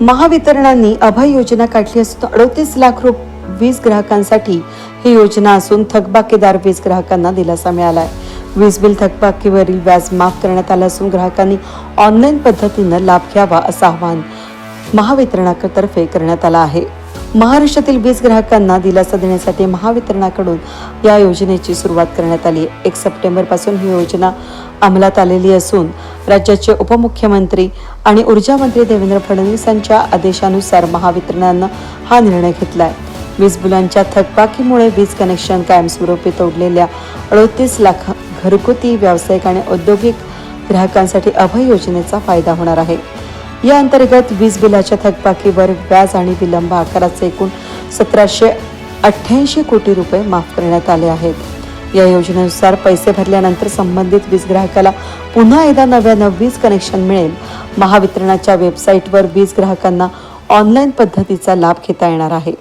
महावितरणांनी अभय योजना काढली असून अडोतीस लाख रुप वीज ग्राहकांसाठी ही योजना असून थकबाकीदार वीज ग्राहकांना दिलासा मिळाला आहे वीज बिल थकबाकीवरील व्याज माफ करण्यात आलं असून ग्राहकांनी ऑनलाईन पद्धतीनं लाभ घ्यावा असं आवाहन महावितरणातर्फे करण्यात आलं आहे. महाराष्ट्रातील वीज ग्राहकांना दिलासा देण्यासाठी महावितरणाकडून या योजनेची सुरुवात करण्यात आली आहे. एक सप्टेंबरपासून ही योजना अंमलात आलेली असून राज्याचे उपमुख्यमंत्री आणि ऊर्जा मंत्री देवेंद्र फडणवीसांच्या आदेशानुसार महावितरणानं हा निर्णय घेतलाय. वीज बिलांच्या थकबाकीमुळे वीज कनेक्शन कायमस्वरूपी तोडलेल्या अडोतीस लाख घरगुती व्यावसायिक आणि औद्योगिक ग्राहकांसाठी अभय योजनेचा फायदा होणार आहे. या अंतर्गत वीज बिलाच्या थकबाकीवर व्याज आणि विलंब आकाराचे एकूण सतराशे अठ्ठ्याऐंशी कोटी रुपये माफ करण्यात आले आहेत. या योजनेनुसार पैसे भरल्यानंतर संबंधित वीज ग्राहकाला पुन्हा एकदा नव्यानं वीज कनेक्शन मिळेल. महावितरणाच्या वेबसाईटवर वीज ग्राहकांना ऑनलाईन पद्धतीचा लाभ घेता येणार आहे.